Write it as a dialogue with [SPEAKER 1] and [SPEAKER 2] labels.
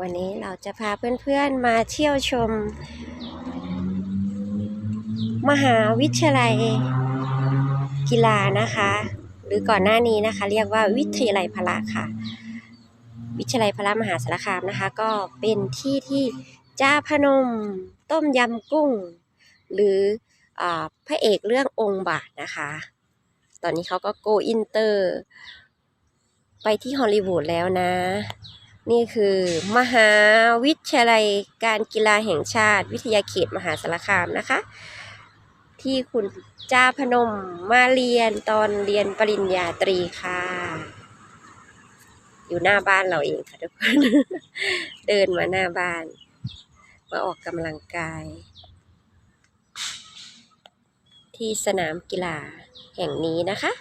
[SPEAKER 1] วันนี้เราจะพาเพื่อนๆมาเที่ยวชม มหาวิทยาลัยกีฬานะคะ หรือก่อนหน้านี้นะคะ เรียกว่าวิทยาลัยพละค่ะ วิทยาลัยพละมหาสารคามนะคะ ก็เป็นที่ที่จ้าพนม ต้มยำกุ้ง หรืออพระเอกเรื่ององค์บาทนะคะ ตอนนี้เขาก็โกอินเตอร์ ไปที่ฮอลลีวูดแล้วนะ นี่คือ มหาวิทยาลัยการกีฬาแห่งชาติ วิทยาเขตมหาสารคามนะคะ ที่คุณจ้าพนมมาเรียนตอนเรียนปริญญาตรีค่ะ อยู่หน้าบ้านเราเองค่ะทุกคน เดินมาหน้าบ้าน มาออกกำลังกาย ที่สนามกีฬาแห่งนี้นะคะ